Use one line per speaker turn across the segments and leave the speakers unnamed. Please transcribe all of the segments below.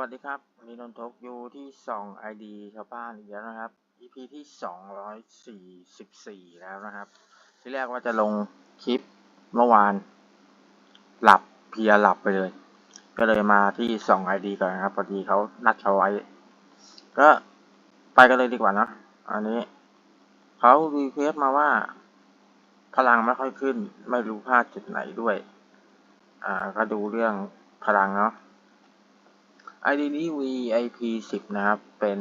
สวัสดีครับ มีนนทกอยู่ที่สอง ID ชาวบ้านอีกแล้วนะครับ EP ที่สองร้อยสี่สิบสี่แล้วนะครับ ที่แรกว่าจะลงคลิปเมื่อวาน หลับเพียหลับไปเลย ก็เลยมาที่สอง ID ก่อนนะครับพอดีเขานัดเขาไว้ ก็ไปกันเลยดีกว่านะ อันนี้เขารีเควสมาว่า พลังไม่ค่อยขึ้น ไม่รู้พลาดจุดไหนด้วย อ่า ก็ดูเรื่องพลังเนาะ ID นี้ VIP 10 นะครับ เป็น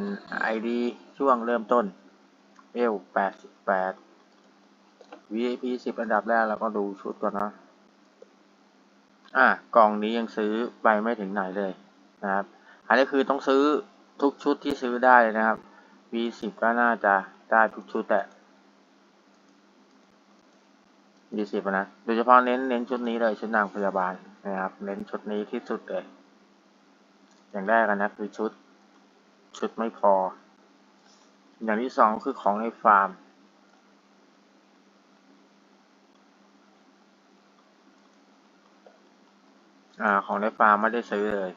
ID ช่วงเริ่มต้นเอล88 VIP 10 อันดับแรกเราก็ดูชุดก่อนนะ อะ กล่องนี้ยังซื้อไปไม่ถึงไหนเลยนะครับ อันนี้คือต้องซื้อทุกชุดที่ซื้อได้เลยนะครับ V10 ก็น่าจะได้ทุกชุดแต่ V10 นะ โดยเฉพาะเน้นเน้นชุดนี้เลยชุดนางพยาบาลนะครับ เน้นชุดนี้ที่สุดเลย อย่างแรกนะคือชุด ชุดไม่พอ อย่างที่สองคือของในฟาร์ม อ่าของในฟาร์มไม่ได้ซื้อเลย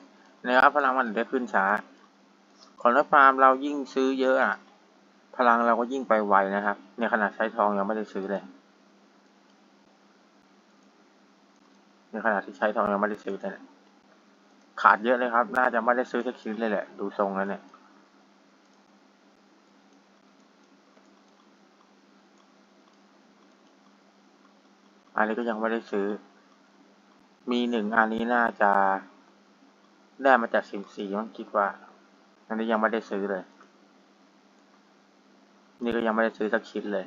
นะครับพลังมันได้ขึ้นช้า ของในฟาร์มเรายิ่งซื้อเยอะอะ พลังเราก็ยิ่งไปไวนะครับ ในขนาดใช้ทองยังไม่ได้ซื้อเลยในขณะที่ใช้ทองยังไม่ได้ซื้อเลยเนี่ย ขาดเยอะเลยครับ น่าจะไม่ได้ซื้อสักชิ้นเลยแหละ ดูทรงแล้วเนี่ยอันนี้ก็ยังไม่ได้ซื้อ มีหนึ่งอันนี้น่าจะได้มาจากสิมสีมั้งคิดว่า อันนี้ยังไม่ได้ซื้อเลย นี่ก็ยังไม่ได้ซื้อสักชิ้นเลย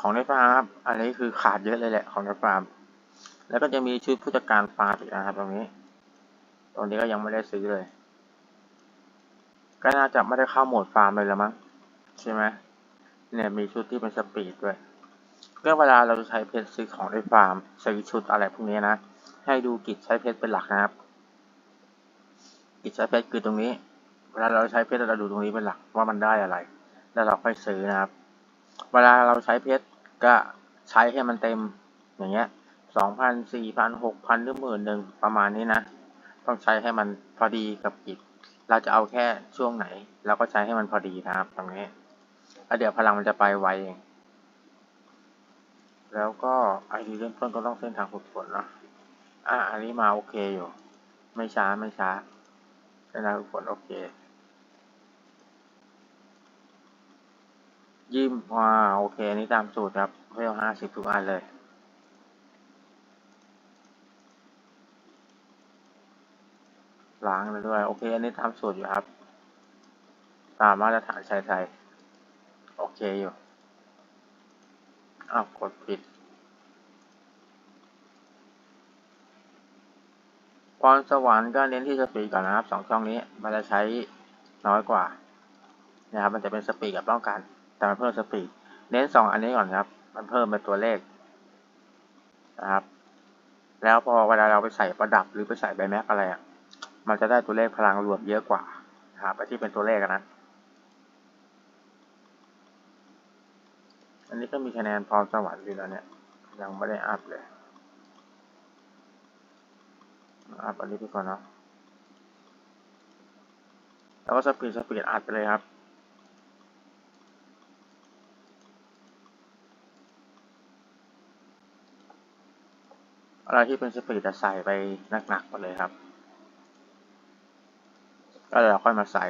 ของในฟาร์มครับอันนี้คือขาดเยอะเลยแหละของในฟาร์มแล้วก็จะมีชุดผู้จัดการฟาร์มอีกนะครับตรงนี้ ตรงนี้ก็ยังไม่ได้ซื้อเลย ก็น่าจะไม่ได้เข้าโหมดฟาร์มเลยละมั้งใช่ไหมเนี่ยมีชุดที่เป็นสปีดด้วยเมื่อเวลาเราจะใช้เพชรซื้อของในฟาร์มซื้อชุดอะไรพวกนี้นะ ให้ดูกิจใช้เพชรเป็นหลักนะครับ กิจใช้เพชรคือตรงนี้ เวลาเราใช้เพชรเราดูตรงนี้เป็นหลักว่ามันได้อะไร แล้วเราค่อยซื้อนะครับ เวลาเราใช้เพชรก็ใช้ให้มันเต็มอย่างเงี้ยสองพันสี่พันหกพันหรือหมื่นหนึ่งประมาณนี้นะ ต้องใช้ให้มันพอดีกับกิจเราจะเอาแค่ช่วงไหนเราก็ใช้ให้มันพอดีนะครับ ตรงนี้แล้วเดี๋ยวพลังมันจะไปไวเอง แล้วก็ไอดีเริ่มต้นก็ต้องเส้นทางฝึกฝนเนาะอะอันนี้มาโอเคอยู่ ไม่ช้าไม่ช้าเส้นทางฝึกฝนโอเคยิ้มว่าโอเคนี้ตามสูตรครับเวลห้าสิบทุกอันเลย ล้างเลยด้วย โอเค อันนี้ตามสูตรอยู่ครับ ตามมาตรฐานชายไทย โอเคอยู่อ้าวกดผิดพรสวรรค์ก็เน้นที่สปีดก่อนนะครับสองช่องนี้ มันจะใช้น้อยกว่านะครับมันจะเป็นสปีดกับป้องกัน แต่มันเพิ่มสปีดเน้นสองอันนี้ก่อนครับ มันเพิ่มเป็นตัวเลขนะครับ แล้วพอเวลาเราไปใส่ประดับหรือไปใส่ใบแม็กอะไรอะ มันจะได้ตัวเลขพลังรวมเยอะกว่านะครับไปที่เป็นตัวเลขนะ อันนี้ก็มีคะแนนพรสวรรค์อยู่แล้วเนี่ย ยังไม่ได้อัพเลย อัพอันนี้ไปก่อนเนาะ แล้วก็สปีดสปีดอัดไปเลยครับอะไรที่เป็นสปีดจะใส่ไปหนักๆไปเลยครับ ก็เราค่อยมาใส่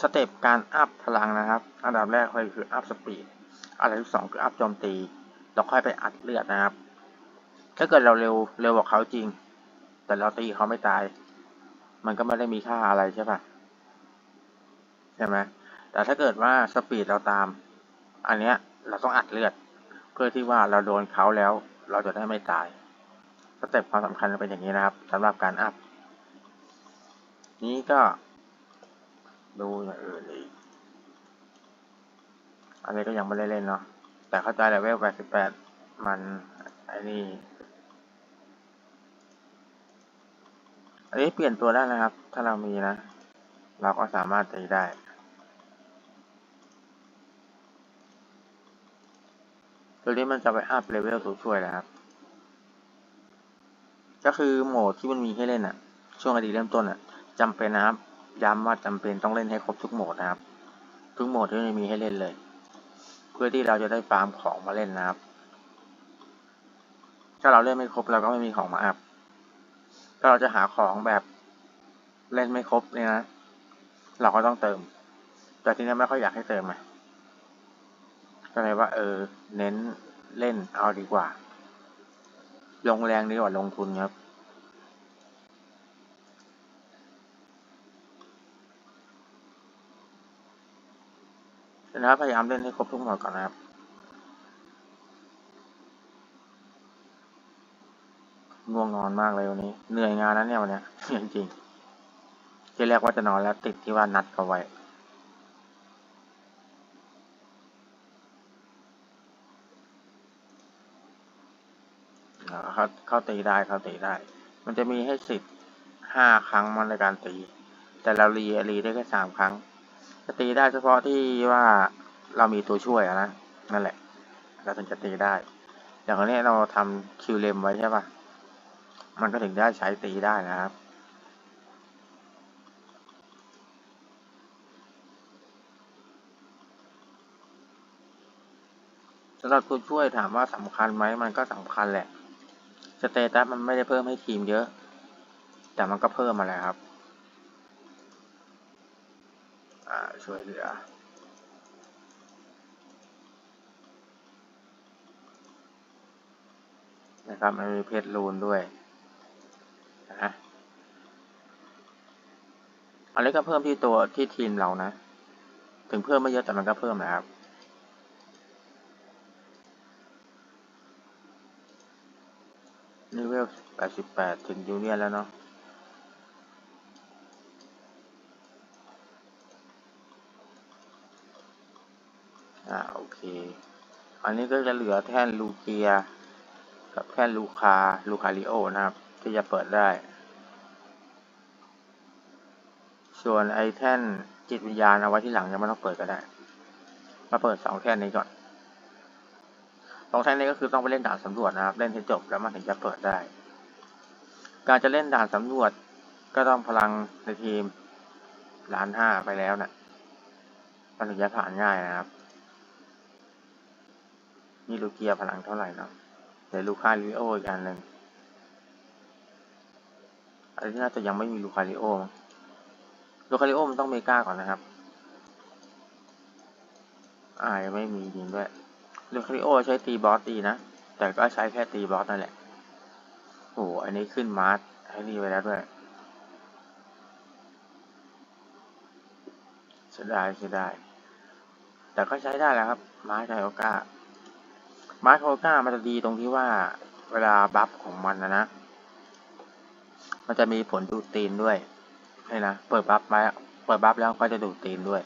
สเต็ปการอัพพลังนะครับ อันดับแรกเลยคืออัพสปีดอันดับที่สองคืออัพโจมตีเราค่อยไปอัดเลือดนะครับ ถ้าเกิดเราเร็วเร็วกว่าเขาจริง แต่เราตีเขาไม่ตาย มันก็ไม่ได้มีค่าอะไรใช่ปะใช่ไหมแต่ถ้าเกิดว่าสปีดเราตาม อันเนี้ยเราต้องอัดเลือด เพื่อที่ว่าเราโดนเขาแล้ว เราจะได้ไม่ตายสเต็ปความสำคัญเป็นอย่างนี้นะครับสำหรับการอัพนี้ก็ ดูอย่างอื่นอีก อันนี้ก็ยังไม่ได้เล่นเนาะ แต่เข้าใจเลเวล88 มันไอ้นี่ อันนี้เปลี่ยนตัวได้นะครับ ถ้าเรามีนะ เราก็สามารถตีได้ตัวนี้มันจะไปอัพเลเวลตัวช่วยนะครับ ก็คือโหมดที่มันมีให้เล่นอะช่วงอดีตเริ่มต้นอะจำเป็นนะครับ ย้ำว่าจำเป็นต้องเล่นให้ครบทุกโหมดนะครับ ทุกโหมดที่มีให้เล่นเลย เพื่อที่เราจะได้ฟาร์มของมาเล่นนะครับ ถ้าเราเล่นไม่ครบเราก็ไม่มีของมาอัพถ้าเราจะหาของแบบเล่นไม่ครบเนี่ยนะเราก็ต้องเติม แต่ทีนี้ไม่ค่อยอยากให้เติมอะก็เลยว่าเออ เน้นเล่นเอาดีกว่า ลงแรงดีกว่าลงทุนครับ นะครับพยายามเล่นให้ครบทุกหมดก่อนนะครับ ง่วงนอนมากเลยวันนี้ เหนื่อยงานนั้นเนี่ยวันนี้จริงๆที่แรกว่าจะนอนแล้วติดที่ว่านัดเขาไว้เขาเขาตีได้เขาตีได้ มันจะมีให้สิบห้าครั้งมันในการตี แต่เรารีรีได้แค่สามครั้ง จะตีได้เฉพาะที่ว่าเรามีตัวช่วยนะนั่นแหละ เราถึงจะตีได้ อย่างนี้เราทำคิวเลมไว้ใช่ปะมันก็ถึงได้ใช้ตีได้นะครับสำหรับตัวช่วยถามว่าสำคัญไหมมันก็สำคัญแหละ สเตตัสมันไม่ได้เพิ่มให้ทีมเยอะ แต่มันก็เพิ่มมาแล้วครับ อ่า ช่วยเหลือ นะครับมันมีเพชรรูนด้วยนะอันนี้ก็เพิ่มที่ตัวที่ทีมเรานะ ถึงเพิ่มไม่เยอะแต่มันก็เพิ่มนะครับนี่เวลแปดสิบแปดถึงยูเนียนแล้วเนาะ คอันนี้ก็จะเหลือแท่นลูเกีย กับแท่นลูคา ลูคาริโอนะครับ ที่จะเปิดได้ ส่วนไอแท่นจิตวิญญาณเอาไว้ที่หลังยังไม่ต้องเปิดก็ได้ มาเปิดสองแท่นนี้ก่อนสองแท่นนี้ก็คือต้องไปเล่นด่านสำรวจนะครับ เล่นให้จบแล้วมันถึงจะเปิดได้ การจะเล่นด่านสำรวจก็ต้องพลังในทีมล้านห้าไปแล้วนะ่ะมันถึงจะผ่านง่ายนะครับ นี่ลูเกียพลังเท่าไหร่เนาะเดี๋ยวลูคาริโออีกอันหนึ่งอันนี้น่าจะยังไม่มีลูคาริโอลูคาริโอมันต้องเมกาก่อนนะครับ อ่ายังไม่มีจริงด้วยลูคาริโอใช้ตีบอสตีนะ แต่ก็ใช้แค่ตีบอสนั่นแหละ โอ้อันนี้ขึ้นมาร์ทให้ดีไปแล้วด้วยเสียดายเสียดายแต่ก็ใช้ได้แล้วครับมาร์ทไทโอกา มาร์ทไทโอกามันจะดีตรงที่ว่าเวลาบัฟของมันนะนะ มันจะมีผลดูดตีนด้วยนี่นะ เปิดบัฟไว้เปิดบัฟแล้วก็จะดูดตีนด้วย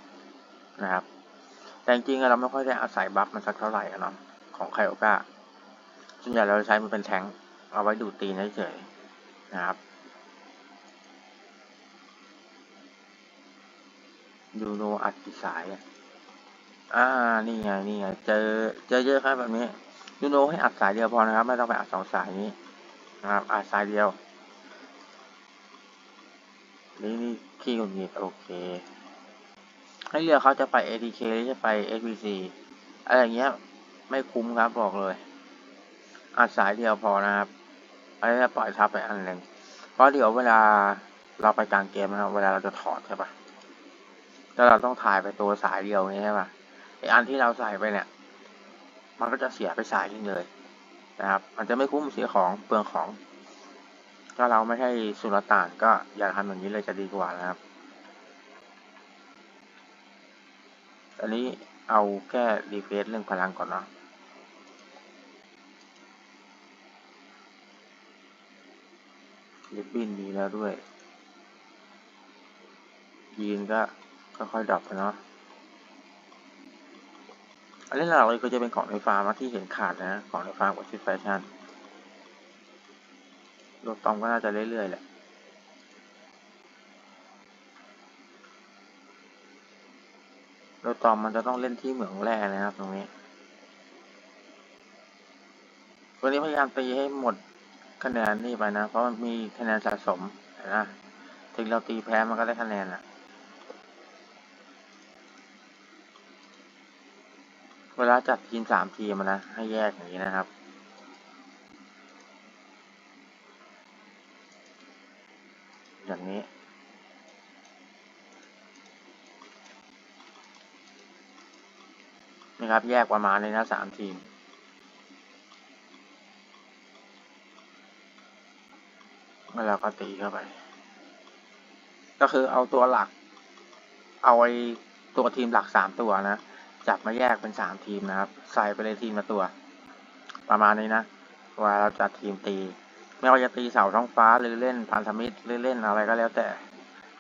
นะครับ แต่จริงๆเราไม่ค่อยได้อาศัยบัฟมันสักเท่าไหร่เนาะของไคโอกาส่วนใหญ่เราใช้มันเป็นแทงเอาไว้ดูดตีนเฉยๆนะครับยูโนอัดกี่สายอ่านี่ไง นี่ไง เจอ เจอเยอะครับแบบนี้ ยูโนให้อัดสายเดียวพอนะครับ ไม่ต้องไปอัดสองสายนี้นะครับ อัดสายเดียว นี่นี่ขี้หงุดหงิดโอเค ให้เลือกเขาจะไป ATK หรือจะไป SVC อะไรอย่างเงี้ย ไม่คุ้มครับบอกเลยอาสายเดียวพอนะครับอันนี้จะปล่อยทับไปอันหนึ่งเพราะเดี๋ยวเวลาเราไปกลางเกมนะครับ เวลาเราจะถอดใช่ปะแล้วเราต้องถ่ายไปตัวสายเดียวนี้ใช่ปะไออันที่เราใส่ไปเนี่ย มันก็จะเสียไปสายนึงเลยนะครับ มันจะไม่คุ้มเสียของเปลืองของถ้าเราไม่ใช่สุลต่านก็อย่าทำอย่างนี้เลยจะดีกว่านะครับ อันนี้เอาแค่รีเฟซเรื่องพลังก่อนเนาะลิบบินมีแล้วด้วยยีนก็ค่อยๆดับไปเนาะ อันนี้หลักเลยก็จะเป็นของในฟาร์มที่เห็นขาดนะของในฟาร์มกับชุดแฟชั่นรถตอมก็น่าจะเรื่อยๆแหละโดยตอมมันจะต้องเล่นที่เหมืองแร่นะครับตรงนี้วันนี้พยายามตีให้หมดคะแนนนี่ไปนะ เพราะมันมีคะแนนสะสมนะ ถึงเราตีแพ้มันก็ได้คะแนนอะ เวลาจัดทีมสามทีมนะ ให้แยกอย่างนี้นะครับ อย่างนี้ นะครับ แยกประมาณนี้นะสามทีมแล้วเราก็ตีเข้าไป ก็คือเอาตัวหลัก เอาไอ้ตัวทีมหลักสามตัวนะ จับมาแยกเป็นสามทีมนะครับ ใส่ไปเลยทีมละตัว ประมาณนี้นะว่าเราจัดทีมตี ไม่ว่าจะตีเสาท้องฟ้าหรือเล่นพันธมิตรหรือเล่นอะไรก็แล้วแต่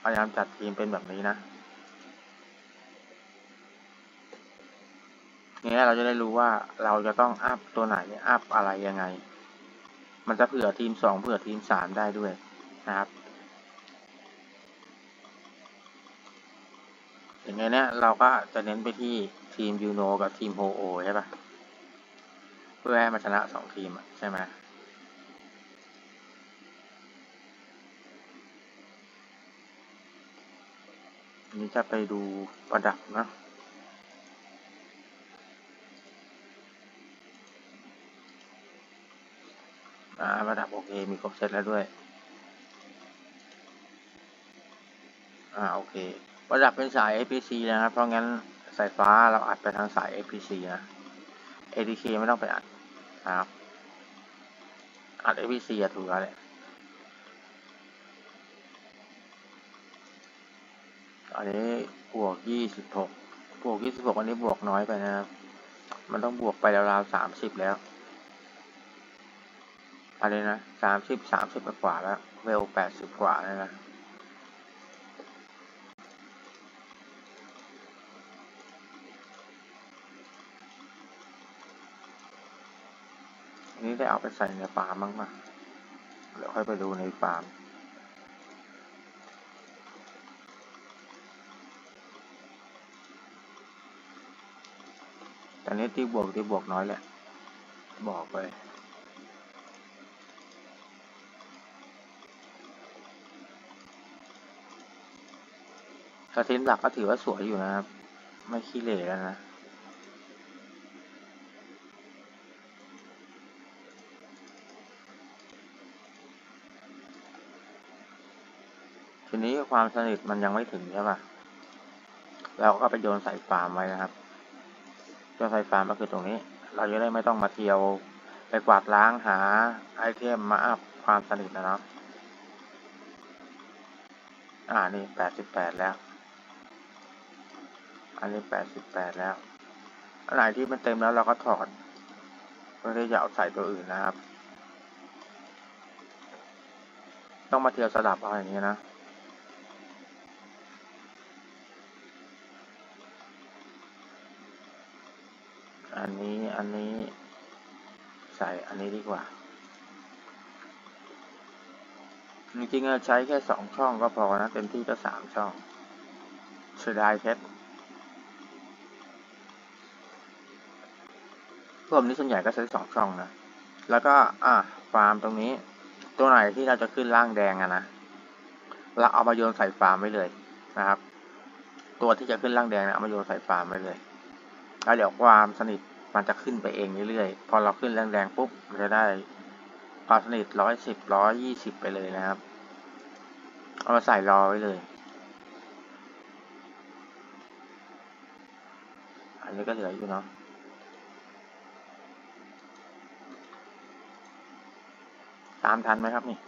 พยายามจัดทีมเป็นแบบนี้นะนี้เราจะได้รู้ว่าเราจะต้องอัพตัวไหนอัพอะไรยังไง มันจะเผื่อทีมสองเผื่อทีมสามได้ด้วยนะครับอย่างเงี้ยเนี่ยเราก็จะเน้นไปที่ ทีมยูโนกับทีมโฮโอใช่ปะเพื่อให้มันชนะสองทีมใช่ไหมนนี้จะไปดูประดับนะอ่าประดับโอเค มีครบเซตแล้วด้วย อ่า โอเค ประดับเป็นสาย APC นะครับ เพราะงั้น สายฟ้าเราอัดไปทางสาย APC นะ ADK ไม่ต้องไปอัดนะครับอัด APC อะถูกแล้วแหละอันนี้บวกยี่สิบหกบวกยี่สิบหกอันนี้บวกน้อยไปนะครับ มันต้องบวกไปราวๆสามสิบแล้วอะไรนะสามสิบสามสิบกว่าแล้ว เวลแปดสิบกว่าแล้วนะ นี้ได้เอาไปใส่ในฟาร์มบ้างมาเดี๋ยวค่อยไปดูในฟาร์มตอนนี้ที่บวกที่บวกน้อยแหละ บอกไปกระทินหลักก็ถือว่าสวยอยู่นะครับ ไม่ขี้เหร่แล้วนะ ทีนี้ความสนิทมันยังไม่ถึงใช่ปะเราก็ไปโยนใส่ฟาร์มไว้นะครับ โยนใส่ฟาร์มก็คือตรงนี้ เราจะได้ไม่ต้องมาเที่ยวไปกวาดล้างหาไอเทมมาอัพความสนิทนะเนาะ อ่านี่แปดสิบแปดแล้ว อันนี้แปดสิบแปดแล้ว อันไหนที่มันเต็มแล้วเราก็ถอดเพื่อที่จะเอาใส่ตัวอื่นนะครับ ต้องมาเที่ยวสลับเอาอย่างนี้นะ อันนี้ อันนี้ ใส่อันนี้ดีกว่า จริงๆใช้แค่สองช่องก็พอนะ เต็มที่ก็สามช่องเสียดายเพชรพวกนี้ส่วนใหญ่ก็ใช้สองช่องนะ แล้วก็ อะฟาร์มตรงนี้ ตัวไหนที่เราจะขึ้นล่างแดงอะนะ เราเอามาโยนใส่ฟาร์มไว้เลยนะครับ ตัวที่จะขึ้นล่างแดงนะเอามาโยนใส่ฟาร์มไว้เลย แล้วเดี๋ยวความสนิทมันจะขึ้นไปเองเรื่อยๆ พอเราขึ้นแรงแดงปุ๊บมันจะได้ความสนิทร้อยสิบร้อยยี่สิบไปเลยนะครับ เอามาใส่รอไว้เลย อันนี้ก็เหลืออยู่เนาะตามทันไหมครับนี่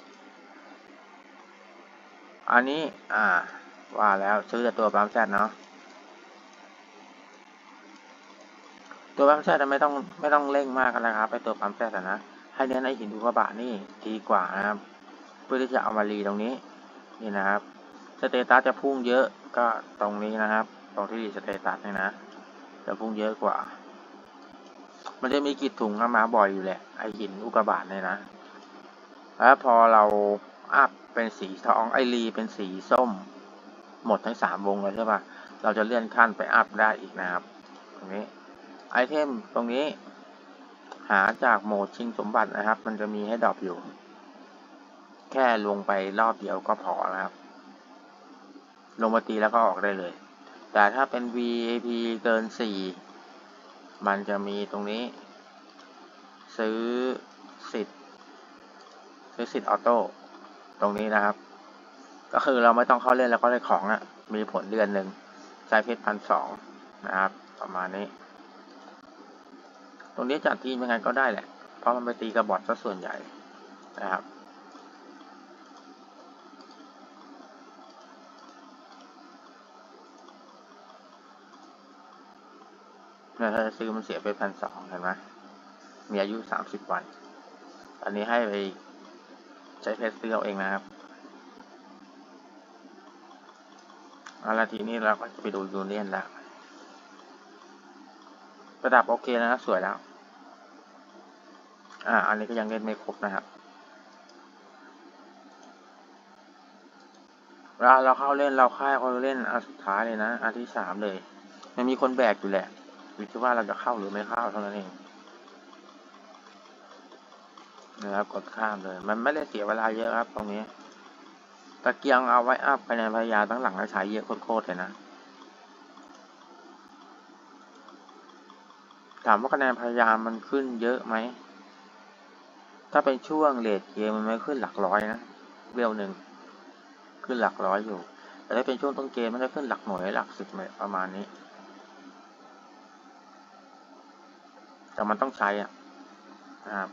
อันนี้ อ่า ว่าแล้วซื้อแต่ตัวปั๊มแซดเนาะ ตัวปั๊มแซดไม่ต้องไม่ต้องเร่งมากนะครับไปตัวปั๊มแซดนะ ให้เน้นไอหินดูกระบะนี่ดีกว่านะครับ เพื่อที่จะเอามารีตรงนี้นี่นะครับสเตตัสจะพุ่งเยอะก็ตรงนี้นะครับ ตรงที่รีสเตตัสนี่นะจะพุ่งเยอะกว่า มันจะมีกิจถุงเข้ามาบ่อยอยู่แหละไอหินอุกกาบาตเนี่ยนะแล้วพอเราอัพเป็นสีทองไอรีเป็นสีส้ม หมดทั้งสามวงเลยใช่ปะเราจะเลื่อนขั้นไปอัพได้อีกนะครับตรงนี้ ไอเทมตรงนี้ หาจากโหมดชิงสมบัตินะครับ มันจะมีให้ดรอปอยู่ แค่ลงไปรอบเดียวก็พอนะครับ ลงมาตีแล้วก็ออกได้เลย แต่ถ้าเป็น VAP เกินสี่มันจะมีตรงนี้ ซื้อสิทธิ์ซื้อสิทธิ์ออโต้ตรงนี้นะครับ ก็คือเราไม่ต้องเข้าเล่นแล้วก็ได้ของอะมีผลเดือนหนึ่งใช้เพชรพันสองนะครับ ประมาณนี้ ตรงนี้จัดทีมยังไงก็ได้แหละ เพราะมันไปตีกระบอดซะส่วนใหญ่นะครับเนี่ยถ้าจะซื้อมันเสียไปพันสองเห็นไหมมีอายุสามสิบวัน อันนี้ให้ไปใช้เพชรซื้อเอาเองนะครับเอาละทีนี้เราก็จะไปดูยูเนียนแล้ว ระดับโอเคนะ สวยแล้ว อ่า อันนี้ก็ยังเล่นไม่ครบนะครับเวลาเราเข้าเล่นเราค่ายคนเล่นอันสุดท้ายเลยนะ อันที่สามเลย มันมีคนแบกอยู่แหละอยู่ที่ว่าเราจะเข้าหรือไม่เข้าเท่านั้นเองนะครับกดข้ามเลย มันไม่ได้เสียเวลาเยอะครับ ตรงนี้ ตะเกียงเอาไว้อัพภายในพยาตั้งหลังแล้วใช้เยอะโคตรๆเลยนะถามว่าคะแนนพยายามมันขึ้นเยอะไหม ถ้าเป็นช่วงเลดเกมมันไม่ขึ้นหลักร้อยนะเวลหนึ่งขึ้นหลักร้อยอยู่ แต่ถ้าเป็นช่วงต้นเกมมันจะขึ้นหลักหน่วยหลักสิบประมาณนี้ แต่มันต้องใช้อะนะครับ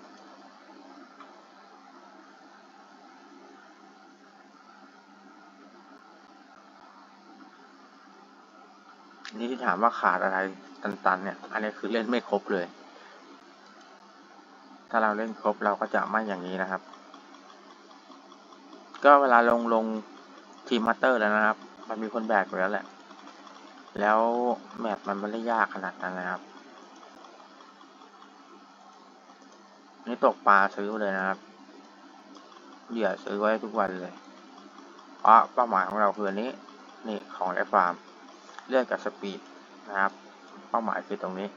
นี่ที่ถามว่าขาดอะไรตันๆเนี่ย อันนี้คือเล่นไม่ครบเลย ถ้าเราเล่นครบเราก็จะไม่อย่างนี้นะครับ ก็เวลาลงลงทีมมาสเตอร์แล้วนะครับ มันมีคนแบกอยู่แล้วแหละ แล้วแมปมันไม่ได้ยากขนาดนั้นนะครับ นี่ตกปลาซื้อเลยนะครับเหยื่อซื้อไว้ทุกวันเลย เพราะเป้าหมายของเราคืออันนี้ นี่ของไอฟาร์ม เลือกกับสปีดนะครับ เป้าหมายคือตรงนี้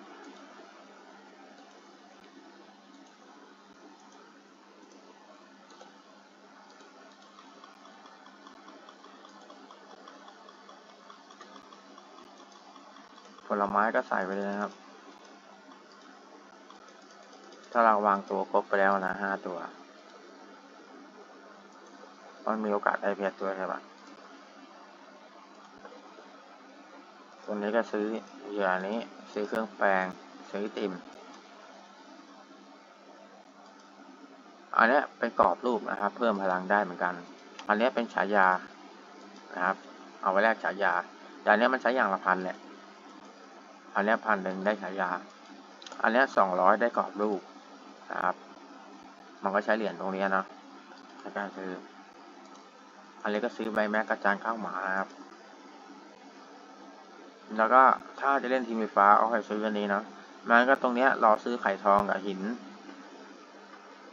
ผลไม้ก็ใส่ไปเลยนะครับ ถ้าเราวางตัวครบไปแล้วนะห้าตัวมันมีโอกาสได้เพียรตัวใช่ปะตัวนี้ก็ซื้อเหยื่อนี้ ซื้อเครื่องแปลง ซื้อติ่มอันนี้เป็นกรอบรูปนะครับ เพิ่มพลังได้เหมือนกัน อันนี้เป็นฉายานะครับ เอาไว้แลกฉายาแต่อันนี้มันใช้อย่างละพันแหละ อันนี้พันหนึ่งได้ฉายา อันนี้สองร้อยได้กรอบรูปนะครับ มันก็ใช้เหรียญตรงนี้นะในการซื้อ อันนี้ก็ซื้อใบแม็กกระจานข้าวหมานะครับ แล้วก็ถ้าจะเล่นทีมไฟฟ้าเอาใครซื้อกันนี้นะมันก็ตรงเนี้ยรอซื้อไข่ทองกับหิน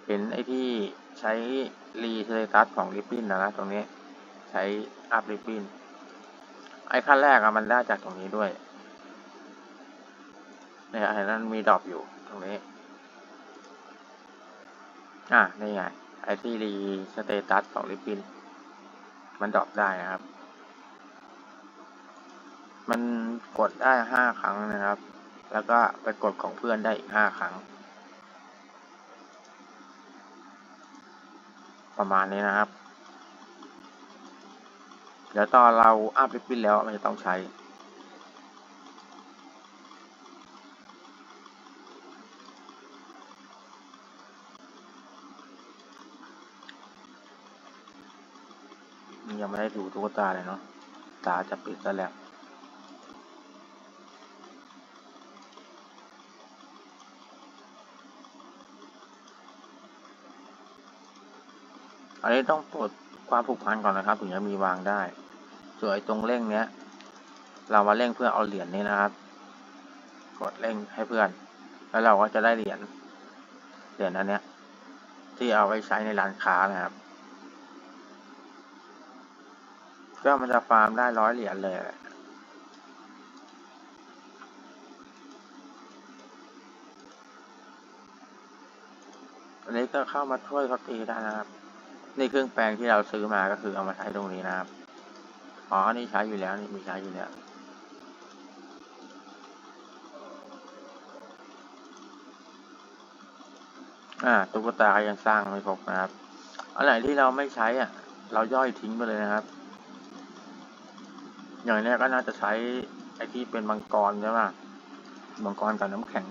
เห็นไอ้ที่ใช้รีเทตัสของริบบิ้นนะนะตรงนี้ใช้อัพริบบิ้นไอ้ขั้นแรกอะมันได้จากตรงนี้ด้วย เนี่ยไอ้นั้นมีดรอปอยู่ตรงนี้ อะนี่ไงไอที่รีสเตตัสของริบบิ้นมันดรอปได้นะครับ มันกดได้ห้าครั้งนะครับ แล้วก็ไปกดของเพื่อนได้อีกห้าครั้ง ประมาณนี้นะครับ เดี๋ยวตอนเราอัพริบบิ้นแล้วมันจะต้องใช้ ยังไม่ได้ดูตุ๊กตาเลยเนาะ ตาจะปิดซะแล้วอันนี้ต้องปลดความผูกพันก่อนนะครับ ถึงจะมีวางได้ ส่วนไอ้ตรงเร่งเนี้ย เรามาเร่งเพื่อเอาเหรียญนี้นะครับ กดเร่งให้เพื่อน แล้วเราก็จะได้เหรียญ เหรียญอันเนี้ย ที่เอาไว้ใช้ในร้านค้านะครับ ก็มันจะฟาร์มได้ร้อยเหรียญเลยอันนี้ก็เข้ามาช่วยเขาตีได้นะครับ นี่เครื่องแปลงที่เราซื้อมาก็คือเอามาใช้ตรงนี้นะครับ อ๋อ นี่ใช้อยู่แล้ว นี่มีใช้อยู่แล้วอ่าตุ๊กตาก็ยังสร้างไม่ครบนะครับอะไรที่เราไม่ใช้อะ เราย่อยทิ้งไปเลยนะครับ อย่างนี้ก็น่าจะใช้ไอ้ที่เป็นมังกรใช่ป่ะมังกรกับน้ำแข็ง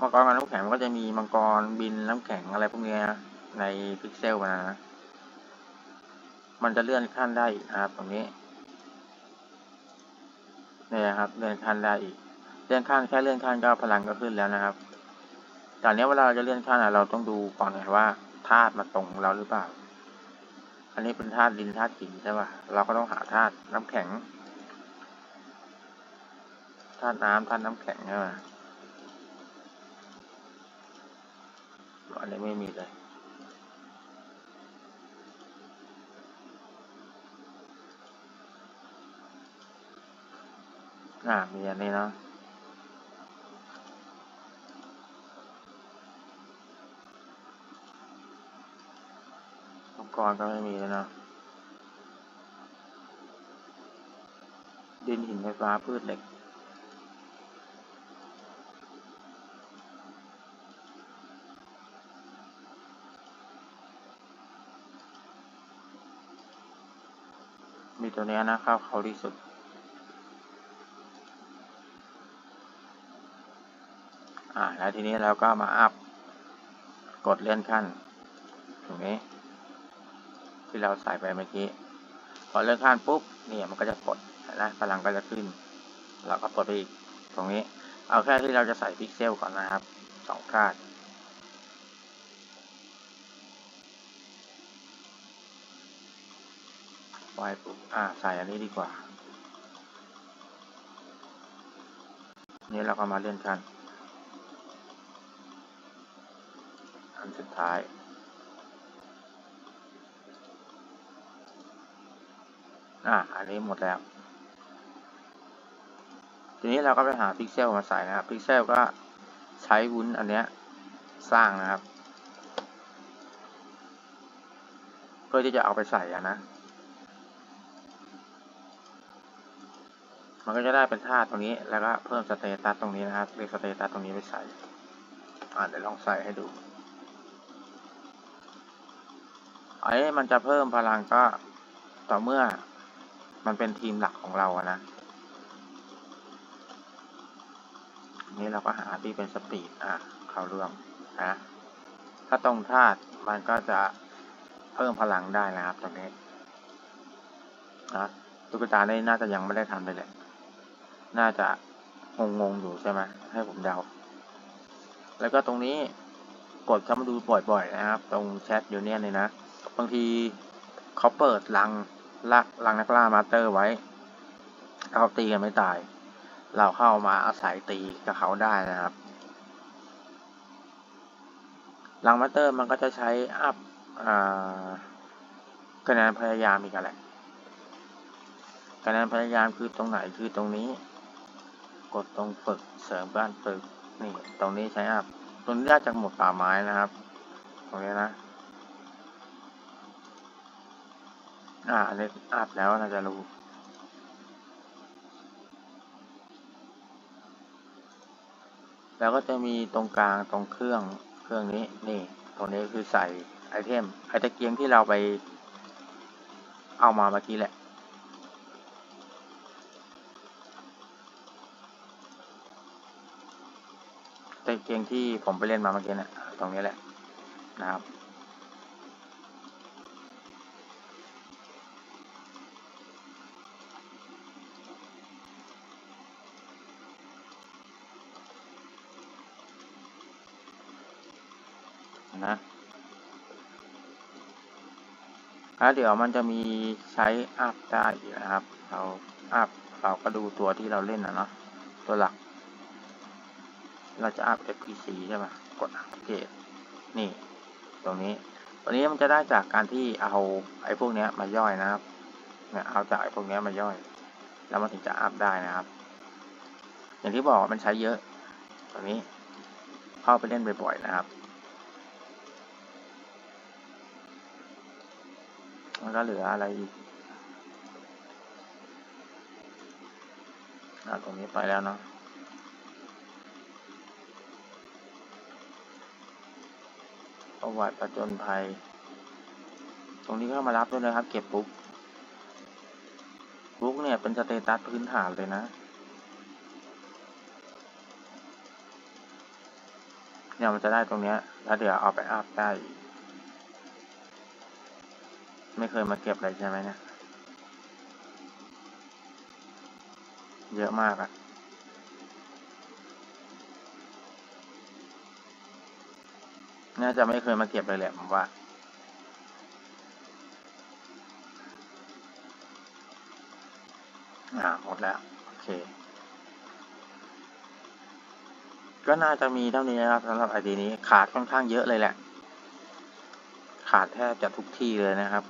มังกรกับน้ำแข็งมันก็จะมีมังกรบินน้ำแข็งอะไรพวกนี้ในพิกเซลนะมันจะเลื่อนขั้นได้อีกนะครับตรงนี้นี่ครับเลื่อนขั้นได้อีก เลื่อนขั้นแค่เลื่อนขั้นก็พลังก็ขึ้นแล้วนะครับตอนนี้เวลาเราจะเลื่อนขั้นเราต้องดูก่อนว่าธาตุมาตรงเราหรือเปล่า อันนี้เป็นธาตุดินธาตุหินใช่ป่ะ เราก็ต้องหาธาตุน้ำแข็ง ธาตุน้ำธาตุน้ำแข็งใช่ป่ะ อันนี้ไม่มีเลยอ่ามีอันนี้เนาะ กรณ์ก็ไม่มีแล้วนะ ดินหินไฟฟ้าพืชเหล็ก มีตัวนี้นะเข้าเขาที่สุดอ่าแล้วทีนี้เราก็มาอัพกดเลื่อนขั้นตรงนี้ ที่เราใส่ไปเมื่อกี้ พอเลื่อนขั้นปุ๊บเนี่ยมันก็จะกดนะพลังก็จะขึ้น เราก็กดไปอีกตรงนี้ เอาแค่ที่เราจะใส่พิกเซลก่อนนะครับสองคาดปล่อยปุ๊บอ่าใส่อันนี้ดีกว่า นี่เราก็มาเลื่อนขั้นอันสุดท้าย อ่าอันนี้หมดแล้ว ทีนี้เราก็ไปหาพิกเซลมาใส่นะครับ พิกเซลก็ใช้วุ้นอันเนี้ยสร้างนะครับ เพื่อที่จะเอาไปใส่อะนะ มันก็จะได้เป็นธาตุตรงนี้ แล้วก็เพิ่มสเตตัสตรงนี้นะครับเรียกสเตตัสตรงนี้ไปใส่ อ่าเดี๋ยวลองใส่ให้ดูไอ้มันจะเพิ่มพลังก็ต่อเมื่อ มันเป็นทีมหลักของเราอะนะนี้เราก็หาที่เป็นสปีดอะเข้าร่วมนะถ้าตรงธาตุมันก็จะเพิ่มพลังได้นะครับตรงนี้นะตุ๊กตานี่น่าจะยังไม่ได้ทำเลยแหละ น่าจะงงๆอยู่ใช่ไหมให้ผมเดา แล้วก็ตรงนี้กดเข้ามาดูบ่อยๆนะครับ ตรงแชทอยู่เนี่ยเลยนะ บางทีเขาเปิดลัง ลักลังนักล่ามาสเตอร์ไว้เขาตีกันไม่ตาย เราเข้ามาอาศัยตีกับเขาได้นะครับลังมาสเตอร์มันก็จะใช้อัพคะแนนพยายามอีกแหละคะแนนพยายามคือตรงไหนคือตรงนี้ กดตรงฝึกเสริมการฝึกนี่ตรงนี้ใช้อัพตรงนี้ได้จากหมดป่าไม้นะครับ ตรงนี้นะ อ่าอันนี้อัพแล้วน่าจะรู้แล้วก็จะมีตรงกลางตรงเครื่องเครื่องนี้นี่ตรงนี้คือใส่ไอเทมไอตะเกียงที่เราไปเอามาเมื่อกี้แหละ ตะเกียงที่ผมไปเล่นมาเมื่อกี้เนะี่ยตรงนี้แหละนะครับ นะแล้วเดี๋ยวมันจะมีใช้อัพได้อีกนะครับ เราอัพเราก็ดูตัวที่เราเล่นนะเนาะตัวหลัก เราจะอัพ FPC ใช่ปะกดอัปเกรดนี่ตรงนี้ตัวนี้มันจะได้จากการที่เอาไอ้พวกนี้มาย่อยนะครับเนี่ยเอาจากไอ้พวกนี้มาย่อย แล้วมันถึงจะอัพได้นะครับ อย่างที่บอกมันใช้เยอะ ตัวนี้เข้าไปเล่นบ่อยๆนะครับ มันก็เหลืออะไรอีกตรงนี้ไปแล้วเนาะประวัติประจนภัย ตรงนี้ก็มารับด้วยนะครับ เก็บบุ๊กบุ๊กเนี่ยเป็นสเตตัสพื้นฐานเลยนะเนี่ยมันจะได้ตรงเนี้ย แล้วเดี๋ยวเอาไปอัพได้อีก ไม่เคยมาเก็บเลยใช่ไหมเนี่ย เยอะมากอะน่าจะไม่เคยมาเก็บเลยแหละผมว่าอ่าหมดแล้ว โอเค ก็น่าจะมีเท่านี้นะครับสำหรับไอดีนี้ขาดค่อนข้างเยอะเลยแหละ ขาดแทบจะทุกที่เลยนะครับ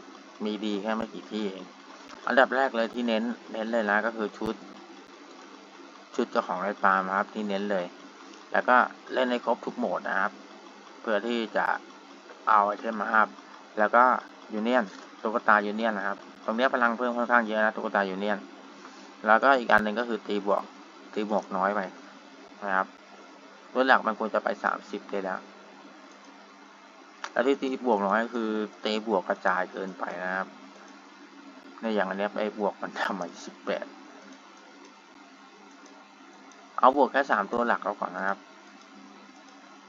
มีดีแค่ไม่กี่ที่เองอันดับแรกเลยที่เน้นเน้นเลยนะก็คือชุด ชุดเจ้าของไรฟาร์มครับที่เน้นเลย แล้วก็เล่นในครบทุกโหมดนะครับ เพื่อที่จะเอาไอเทมมาอัพแล้วก็ยูเนียนตุ๊กตายูเนียนนะครับ ตรงนี้พลังเพิ่มค่อนข้างเยอะนะตุ๊กตายูเนียน แล้วก็อีกอันหนึ่งก็คือตีบวกตีบวกน้อยไปนะครับตัวหลักมันควรจะไปสามสิบเลยแล้ว แล้วที่ตีบวกน้อยคือเตีบวกกระจายเกินไปนะครับ ในอย่างอันเนี้ยไอ้บวกมันทำมาสิบแปดเอาบวกแค่สามตัวหลักเราก่อนนะครับ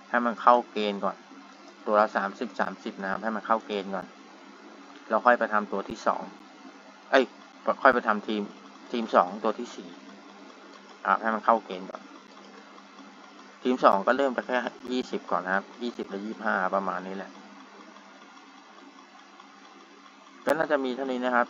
ให้มันเข้าเกณฑ์ก่อน ตัวละสามสิบสามสิบนะครับให้มันเข้าเกณฑ์ก่อน เราค่อยไปทำตัวที่สองเอ้ยค่อยไปทำทีมทีมสองตัวที่สี่อ่าให้มันเข้าเกณฑ์ก่อน ทีมสองก็เริ่มไปแค่ยี่สิบก่อนนะครับยี่สิบหรือยี่ห้าประมาณนี้แหละ ก็น่าจะมีเท่านี้นะครับ